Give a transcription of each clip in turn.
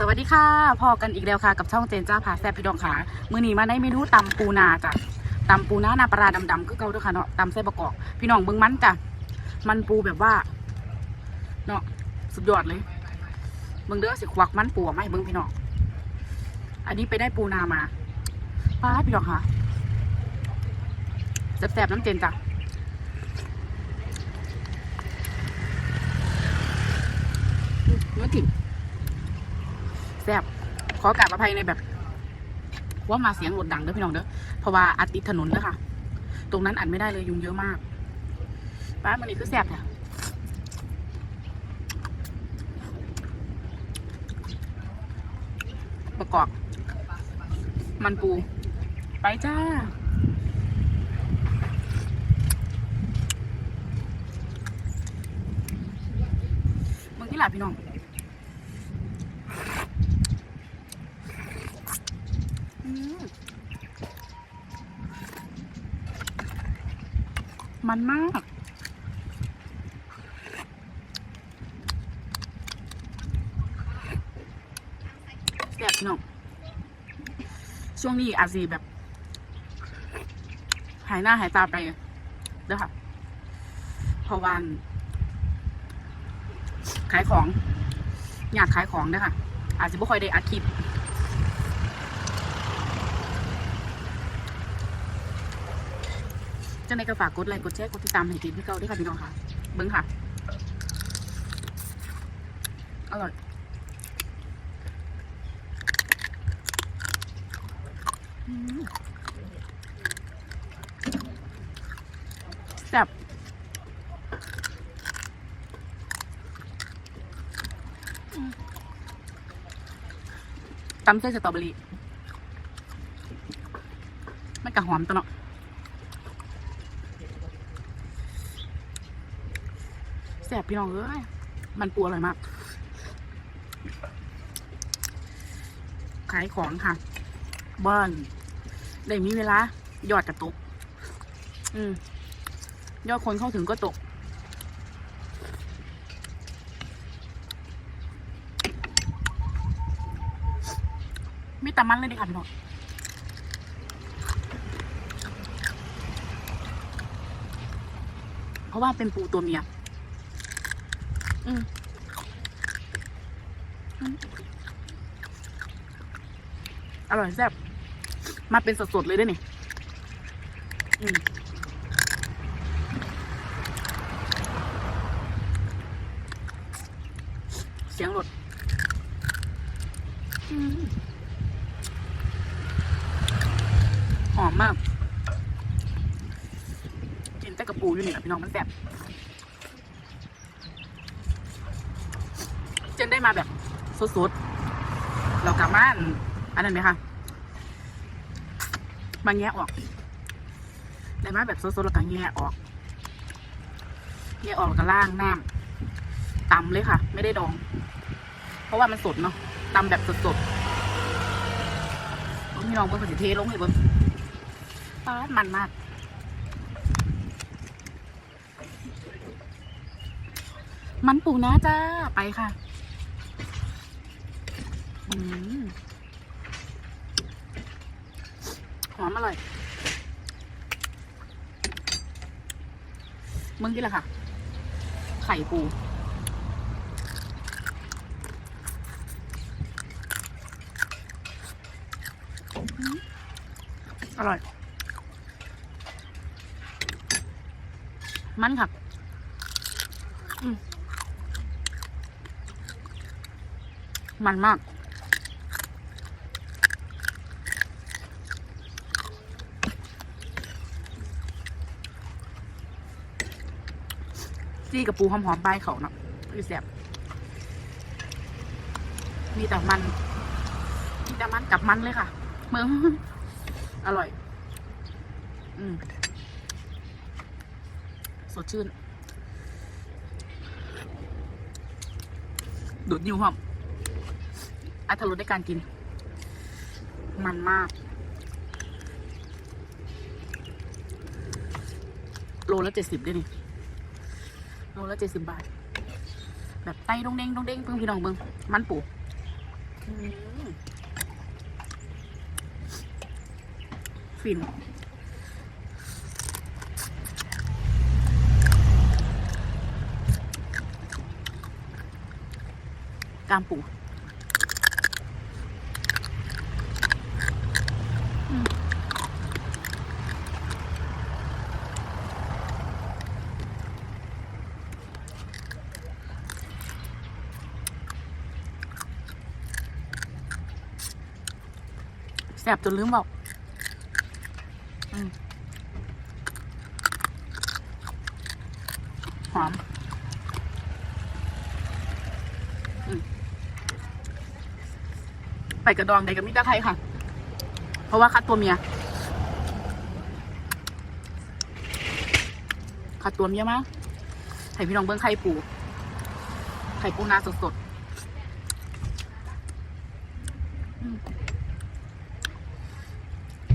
สวัสดีค่ะพอกันอีกแล้วค่ะกับช่องเจนจ้าพาแซ่บพี่ดองขามื้อนี้มาในเมนูตำปูนาจ้ะตำปูนานาปลาร้าดำๆคือเก่าด้วยค่ะเนาะตำไส้ประกอบพี่น้องเบิ่งมันจ้ะมันปูแบบว่าเนาะสุดยอดเลยเบิ่งเด้อสิควักมันปูออกมาให้เบิ่งพี่น้องอันนี้ไปได้ปูนามาป้าพี่น้องค่ะแซ่บๆน้ำเจนจ้ะเนื้อถิ่ ซ่บขอกราบอภัยในแบบ ว่ามาเสียงรถดังเด้อพี่น้องเด้อเพราะว่าอัดติดถนนเด้อค่ะ ตรงนั้นอัดไม่ได้เลยยุงเยอะมากป้ามันนี่คือแซ่บเนี่ยประกอบ มันปู ไปจ้ามึงที่หลับพี่น้อง มันมากแบบพี่น้องช่วงนี้อาจสีแบบ หายหน้าหายตาไปเด้อค่ะพราะวันขายของ อยากขายของเด้อค่ะ อาจจะไม่ค่อยได้อัดคลิป จังในก็ฝากกดไลค์กดแชร์กดติดตามให้ทีมพี่เก้าด้วยค่ะพี่น้องค่ะ เบิ้งค่ะ อร่อยแซ่บตำเส้นสตรอเบอรี่มันกะหอมตัวเนาะ แสบพี่น้องเอ้ยมันปูอร่อยมาก ขายของค่ะบ้านได้มีเวลา ยอดกระตก อืม ยอดคนเข้าถึงก็ตกมีต่มันเลยดิค่ะพี่น้องเพราะว่าเป็นปูตัวเมีย อร่อยแซ่บมาเป็นสดๆเลยด้วยนี่เสียงรถหอมมาก กินแต่กระปูอยู่นี่แหละพี่น้องมันแซ่บ เจนได้มาแบบสดๆเรากลับบ้านอันนั้นไหมคะบาแยะออกได้มาแบบสดๆแล้วก็แยะออกแยะออกแล้วก็ล่างน้ำตำเลยค่ะ ไม่ได้ดอง เพราะว่ามันสดเนาะตำแบบสดๆพี่น้องเบิ้งก็สิเทลงให้เบิ้งป้ามันมากมันปูนะจ้า ไปค่ะ หอมอร่อยมึงกี่ละค่ะ ไข่ปูอืมอร่อย มันค่ะอืมมันมาก จี้กับปูหอมๆใบายเขาเนาะคือแซ่บมีแต่มัน มีแต่มันกับมันเลยค่ะ เมืองอร่อย อืมสดชื่น ดูดนิ้วหอมอัตรรสในการกิน มันมาก โลละเจ็ดสิบด้ยนี่ โลละเจ็ดสิบบาท แบบไตดงเด้งดงเด้งเพิ่งพี่น้องเบิ้งมันปูฟินกามปู แสบจนลืมบอกอหอมไปกระดองใดกับมิตรไทยค่ะ เพราะว่าคัดตัวเมีย คัดตัวเมียมากไข่พี่น้องเบิ้งไข่ปู ไข่ปูนาสดๆ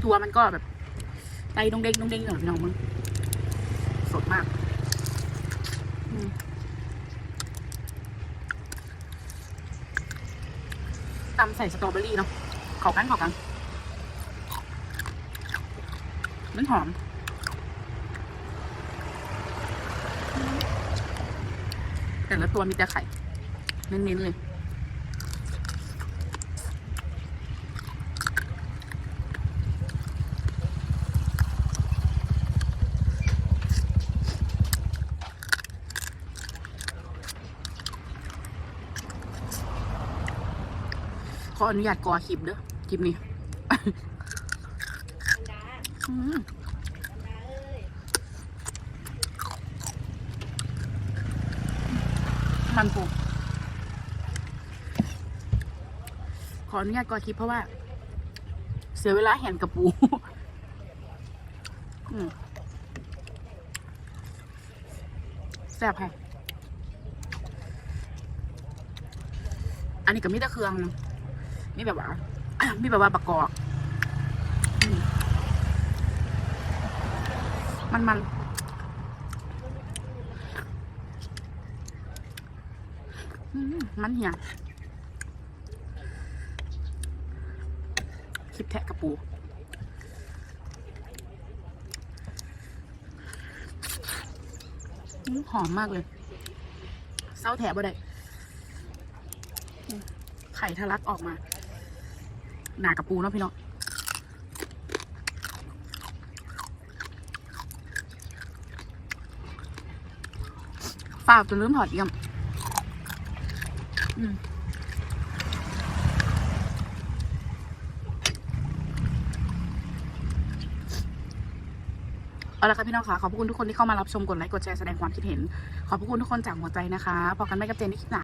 อืมตัวมันก็แบบไตดงเด้งดงเด้งหน่อยน้องมึงสดมากตำใส่สตรอเบอรี่เนาะขอกันขอกันมันหอมแต่ละตัวมีแต่ไข่เน้นๆเลย ออนุญาตก่อคลิปเด้อคลิปนี้มันปูขออนุญาตก่อคลิปเพราะว่า เสียเวลาเห็นกับปูแซ่บค่ะ อันนี้ก็มีแต่เครื่อง มีแบบว่ามีแบบว่าประกอบมันมันมันเหี่ยคลิปแทะกระปูหอมมากเลยเศร้าแถบบ่ได้ไข่ทะลักออกมา หนากระปูเนาะพี่น้องฝากจนลืมถอดเอี่ยมอืมเอาละค่ะพี่น้องค่ะขอบพระคุณทุกคนที่เข้ามารับชมกดไลค์กดแชร์แสดงความคิดเห็น ขอบพระคุณทุกคนจากหัวใจนะคะพอกันไม่กับเจนที่คลิปหนา